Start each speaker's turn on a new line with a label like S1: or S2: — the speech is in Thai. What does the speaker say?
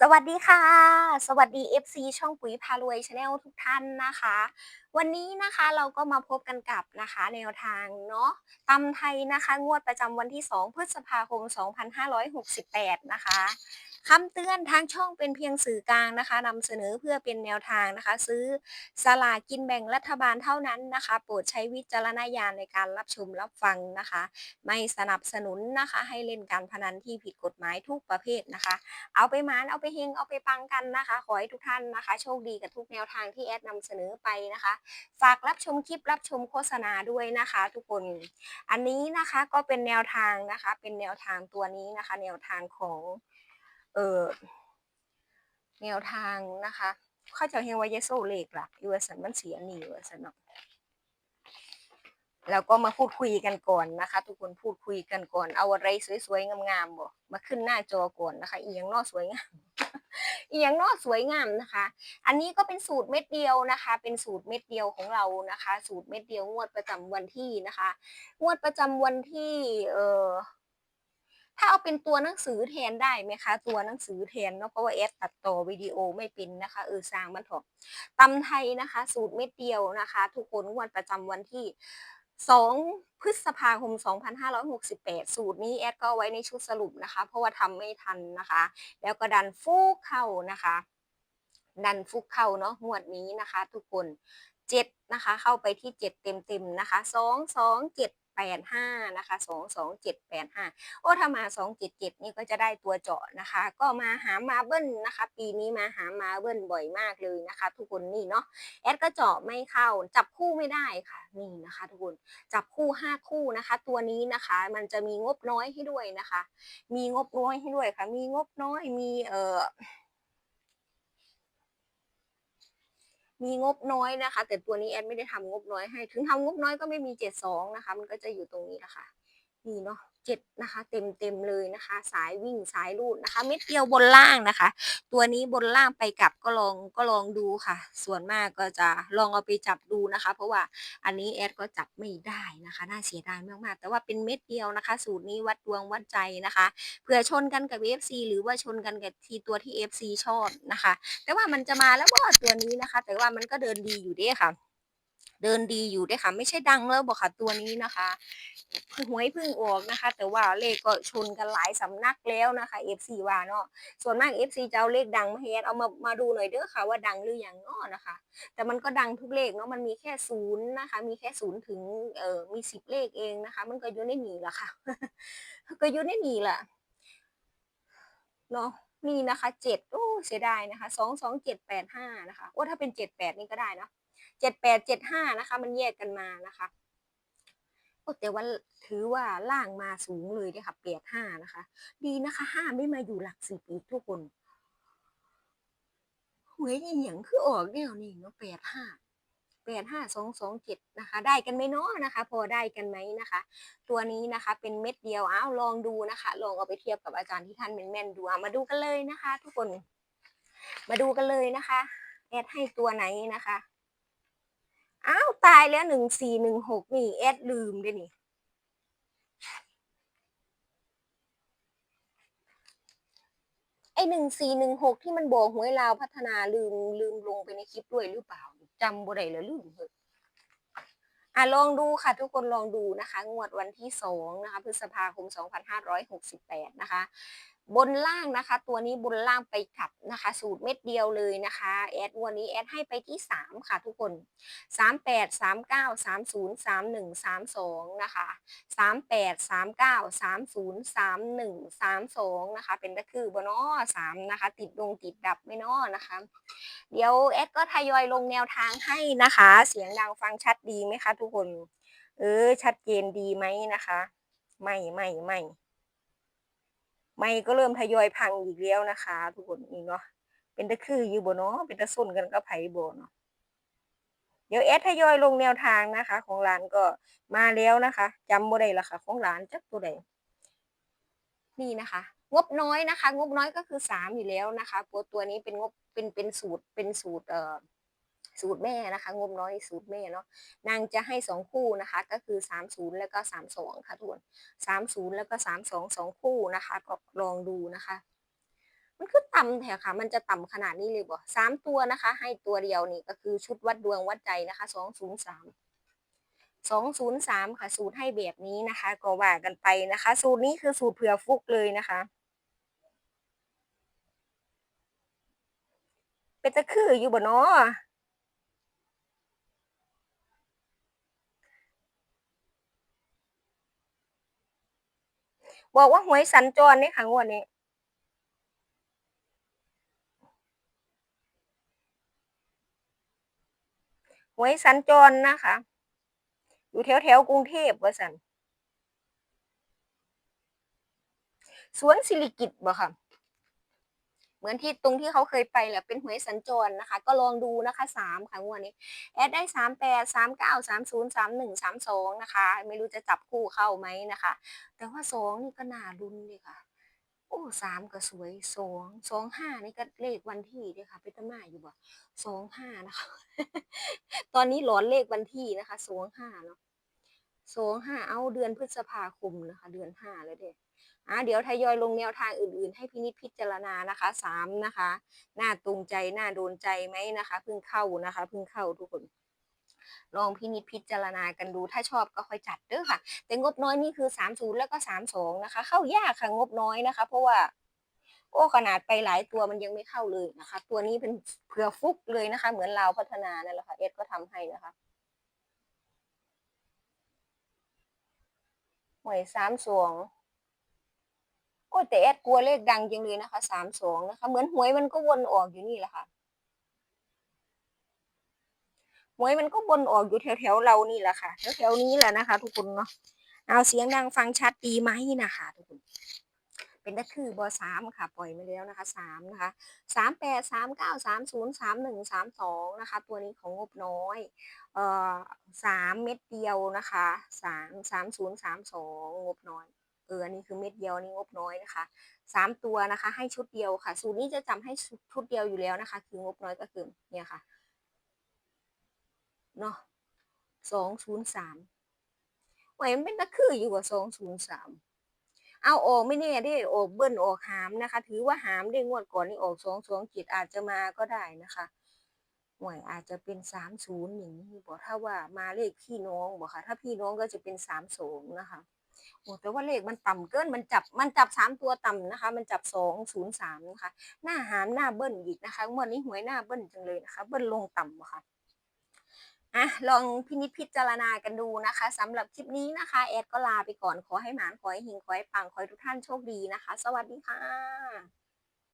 S1: สวัสดีค่ะ สวัสดี FC ช่องปุ๋ยพารวยชาแนลทุกท่านนะคะวันนี้นะคะเราก็มาพบกันกับนะคะแนวทางเนาะตำไทยนะคะ งวดประจำวันที่ 2 พฤษภาคม 2568 นะคะคำเตือนทางช่องเป็นเพียงสื่อกลางนะคะนำเสนอเพื่อเป็นแนวทางนะคะ ซื้อสลากินแบ่งรัฐบาลเท่านั้นนะคะ โปรดใช้วิจารณญาณในการรับชมรับฟังนะคะ ไม่สนับสนุนนะคะ ให้เล่นการพนันที่ผิดกฎหมายทุกประเภทนะคะ เอาไปมานเอาไปเฮงเอาไปปังกันนะคะ ขอให้ทุกท่านนะคะ โชคดีกับทุกแนวทางที่แอดนำเสนอไปนะคะฝากรับชมคลิปรับชมโฆษณาด้วยนะคะ ทุกคน อันนี้นะคะก็เป็นแนวทางนะคะ เป็นแนวทางตัวนี้นะคะ แนวทางของเออแนวทางนะคะเข้าใจเฮงวายโซเลกล่ะยูสันมันเสียหนียูสันเนาะแล้วก็มาพูดคุยกันก่อนนะคะ ทุกคนพูดคุยกันก่อนเอาอะไรสวยๆงามๆบ่มาขึ้นหน้าจอก่อนนะคะอีหยังนอสวยงาม อีหยังนอสวยงามนะคะ อันนี้ก็เป็นสูตรเม็ดเดียวนะคะ เป็นสูตรเม็ดเดียวของเรานะคะ สูตรเม็ดเดียวงวดประจำวันที่นะคะ งวดประจำวันที่เอ่อถ้าเอาเป็นตัวหนังสือแทนได้ไหมคะ ตัวหนังสือแทนเนาะเพราะว่าแอดตัดต่อวิดีโอไม่เป็นนะคะเออสร้างมันเถอะตำไทยนะคะ สูตรเม็ดเดียวนะคะ ทุกคนงวดประจำวันที่ 2 พฤษภาคม 2568 สูตรนี้แอดก็ไว้ในชุดสรุปนะคะ เพราะว่าทำไม่ทันนะคะ แล้วก็ดันฟุกเข้านะคะ ดันฟุกเข้าเนาะงวดนี้นะคะ ทุกคนเจ็ดนะคะ เข้าไปที่เจ็ดเต็มๆนะคะสอง แปดห้านะคะสองสองเจ็ดแปดห้าโอ้ถ้ามาสองเจ็ดเจ็ดนี่ก็จะได้ตัวเจาะนะคะ ก็มาหามาเบิ้ลนะคะ ปีนี้มาหามาเบิ้ลบ่อยมากเลยนะคะ ทุกคนนี่เนาะแอดก็เจาะไม่เข้าจับคู่ไม่ได้ค่ะนี่นะคะ ทุกคนจับคู่ห้าคู่นะคะ ตัวนี้นะคะ มันจะมีงบน้อยให้ด้วยนะคะ มีงบน้อยให้ด้วยค่ะ มีงบน้อยมีเอ่อ มีงบน้อยนะคะ แต่ตัวนี้แอดไม่ได้ทำงบน้อยให้ ถึงทำงบน้อยก็ไม่มีเจ็ดสองนะคะ มันก็จะอยู่ตรงนี้แหละค่ะนี่เนาะ เจ็ดนะคะเต็มเต็มเลยนะคะ สายวิ่งสายรูดนะคะ เม็ดเดียวบนล่างนะคะ ตัวนี้บนล่างไปกลับก็ลองก็ลองดูค่ะ ส่วนมากก็จะลองเอาไปจับดูนะคะ เพราะว่าอันนี้แอดก็จับไม่ได้นะคะ น่าเสียดายมากๆ แต่ว่าเป็นเม็ดเดียวนะคะ สูตรนี้วัดดวงวัดใจนะคะเผื่อชนกันกับ FC หรือว่าชนกันกับทีตัวที่ FC ชอบนะคะ แต่ว่ามันจะมาแล้วว่าตัวนี้นะคะ แต่ว่ามันก็เดินดีอยู่ด้ค่ะ เดินดีอยู่เด้ค่ะ ไม่ใช่ดังแล้วบอกค่ะตัวนี้นะคะหวยเพิ่งออกนะคะ แต่ว่าเลขก็ชนกันหลายสำนักแล้วนะคะ FC ว่าเนาะส่วนมาก FC จะเอาเลขดังมาให้แอดเอามามาดูหน่อยเด้อค่ะว่าดังหรือยังเนาะนะคะ แต่มันก็ดังทุกเลขเนาะมันมีแค่ศูนย์นะคะ มีแค่ศูนย์ถึงเอ่อมีสิบเลขเองนะคะ มันก็อยู่ในนี้แหละค่ะ ก็อยู่ในนี้แหละเนาะนี่นะคะเจ็ดโอ้เสียดายนะคะสองสองเจ็ดแปดห้านะคะโอ้ถ้าเป็นเจ็ดแปดนี่ก็ได้นะ เจ็ดแปดเจ็ดห้านะคะ มันแยกกันมานะคะโอ้แต่ว่าถือว่าล่างมาสูงเลยเนี่ยค่ะแปดห้านะคะ ดีนะคะห้าไม่มาอยู่หลักสิบอีกทุกคนหวยอีหยังคือออกแนวนี้เนาะแปดห้าแปดห้าสองสองเจ็ดนะคะ ได้กันไหมเนาะนะคะ พอได้กันไหมนะคะ ตัวนี้นะคะเป็นเม็ดเดียวอ้าวลองดูนะคะ ลองเอาไปเทียบกับอาจารย์ที่ท่านแม่นๆดูมาดูกันเลยนะคะ ทุกคน มาดูกันเลยนะคะแอดให้ตัวไหนนะคะ อ้าวตายแล้วหนึ่งสี่หนึ่งหกนี่แอดลืมด้วยนี่ไอหนึ่งสี่หนึ่งหกที่มันบอกหวยลาวพัฒนาลืมลืมลงไปในคลิปด้วยหรือเปล่าจำบ่ได้เลยลืมเหอะอะลองดูค่ะทุกคนลองดูนะคะ งวดวันที่สองนะคะ พฤษภาคม2568นะคะ บนล่างนะคะ ตัวนี้บนล่างไปกลับนะคะ สูตรเม็ดเดียวเลยนะคะแอดวันนี้แอดให้ไปที่ 3 ค่ะทุกคน 38 39 30 31 32 นะคะ 38 39 30 31 32 นะคะ เป็นตะคือบนอ3นะคะ ติดดงติดดับไม่นอนะคะ เดี๋ยวแอดก็ทยอยลงแนวทางให้นะคะ เสียงดังฟังชัดดีไหมคะทุกคน เออชัดเจนดีไหมนะคะ ไม่ไม่ไม่ไม่ ไม่ก็เริ่มทยอยพังอีกแล้วนะคะ ทุกคนนี่เนาะเป็นตะคืออยู่บ่เนาะเป็นตะส้นกันก็ไผบ่เนาะเดี๋ยวแอดทยอยลงแนวทางนะคะ ของร้านก็มาแล้วนะคะจำบ่ได้ละค่ะ ของร้านจักตัวใดนี่นะคะ งบน้อยนะคะ งบน้อยก็คือสามอยู่แล้วนะคะตัวตัวนี้เป็นงบเป็นเป็นสูตรเป็นสูตรเอ่อ สูตรแม่นะคะ งบน้อยสูตรแม่เนาะนางจะให้สองคู่นะคะ ก็คือสามศูนย์แล้วก็สามสองค่ะทุกคนสามศูนย์แล้วก็สามสองสองคู่นะคะก็ลองดูนะคะ มันคือต่ำแถวค่ะ มันจะต่ำขนาดนี้เลยบ่สามตัวนะคะ ให้ตัวเดียวนี่ก็คือชุดวัดดวงวัดใจนะคะสองศูนย์สามสองศูนย์สามค่ะ สูตรให้แบบนี้นะคะ ก็ว่ากันไปนะคะ สูตรนี้คือสูตรเผื่อฟุกเลยนะคะ เป็นตะคืออยู่บ่เนาะ บอกว่าหวยสัญจรนี่ค่ะงวดนี้หวยสัญจรนะคะ อยู่แถวแถวกรุงเทพว่าสันสวนสิริกิตบ่ค่ะ เหมือนที่ตรงที่เขาเคยไปแหละเป็นหวยสัญจรนะคะ ก็ลองดูนะคะสามค่ะงวดนี้แอดได้สามแปดสามเก้าสามศูนย์สามหนึ่งสามสองนะคะ ไม่รู้จะจับคู่เข้าไหมนะคะ แต่ว่าสองนี่ก็น่ารุนเลยค่ะ โอ้สามก็สวยสองสองห้านี่ก็เลขวันที่ด้วยค่ะเป็นตะมาอยู่บ่สองห้านะคะ ตอนนี้หลอนเลขวันที่นะคะสองห้าเนาะสองห้าเอาเดือนพฤษภาคมนะคะ เดือนห้าแล้วเด็ อะเดี๋ยวทยอยลงแนวทางอื่นๆ ให้พินิจพิจารณานะคะสามนะคะหน่าตรงใจหน่าโดนใจไหมนะคะเพิ่งเข้านะคะเพิ่งเข้าทุกคนลองพินิจพิจารณากันดูถ้าชอบก็ค่อยจัดเด้อค่ะ แต่งบน้อยนี่คือสามศูนย์แล้วก็สามสองนะคะ เข้ายากค่ะงบน้อยนะคะ เพราะว่า โอ้ขนาดไปหลายตัวมันยังไม่เข้าเลยนะคะ ตัวนี้เป็นเผื่อฟุกเลยนะคะ เหมือนเราพัฒนานั่นแหละค่ะเอสก็ทำให้นะคะหวยสามสอง อ้แต่เอสกลัวเลขดังจังเลยนะคะสามสองนะคะ เหมือนหวยมันก็วนออกอยู่นี่แหละค่ะหวยมันก็วนออกอยู่แถวๆเรานี่แหละค่ะ แถวๆนี้แหละนะคะ ทุกคนเนาะเอาเสียงดังฟังชัดดีไหมนะคะทุกคน เป็นก็คือบอสามค่ะ ปล่อยมาแล้วนะคะสามนะคะสามแปดสามเก้าสามศูนย์สามหนึ่งสามสองนะคะ ตัวนี้ของงบน้อยเอ่อสามเม็ดเดียวนะคะสามสามศูนย์สามสองงบน้อย เอออันนี้คือเม็ดเดียวนี่งบน้อยนะคะสามตัวนะคะ ให้ชุดเดียวค่ะ สูตรนี้จะจำให้ชุดเดียวอยู่แล้วนะคะ คืองบน้อยก็คือเนี่ยค่ะเนาะสองศูนย์สามไหวมันเป็นตะคืออยู่กว่าสองศูนย์สามเอาออกไม่แน่ได้ออกเบิ้ลออกหามนะคะ ถือว่าหามได้งวดก่อนนี่ออกสองสองจิตอาจจะมาก็ได้นะคะหวยอาจจะเป็นสามศูนย์อย่างนี้บอกถ้าว่ามาเลขพี่น้องบอกค่ะ ถ้าพี่น้องก็จะเป็นสามสองนะคะ โอ้แต่ว่าเลขมันต่ำเกินมันจับมันจับสามตัวต่ำนะคะ มันจับสองศูนย์สามนะคะหน้าหามหน้าเบิ้ลอีกนะคะงวันนี้หวยหน้าเบิ้ลจังเลยนะคะ เบิ้ลลงต่ำอะค่ะอะลองพินิจพิจารณากันดูนะคะสำหรับคลิปนี้นะคะ แอดก็ลาไปก่อนขอให้หมานขอให้หิงขอให้ปังขอให้ทุกท่านโชคดีนะคะ สวัสดีค่ะ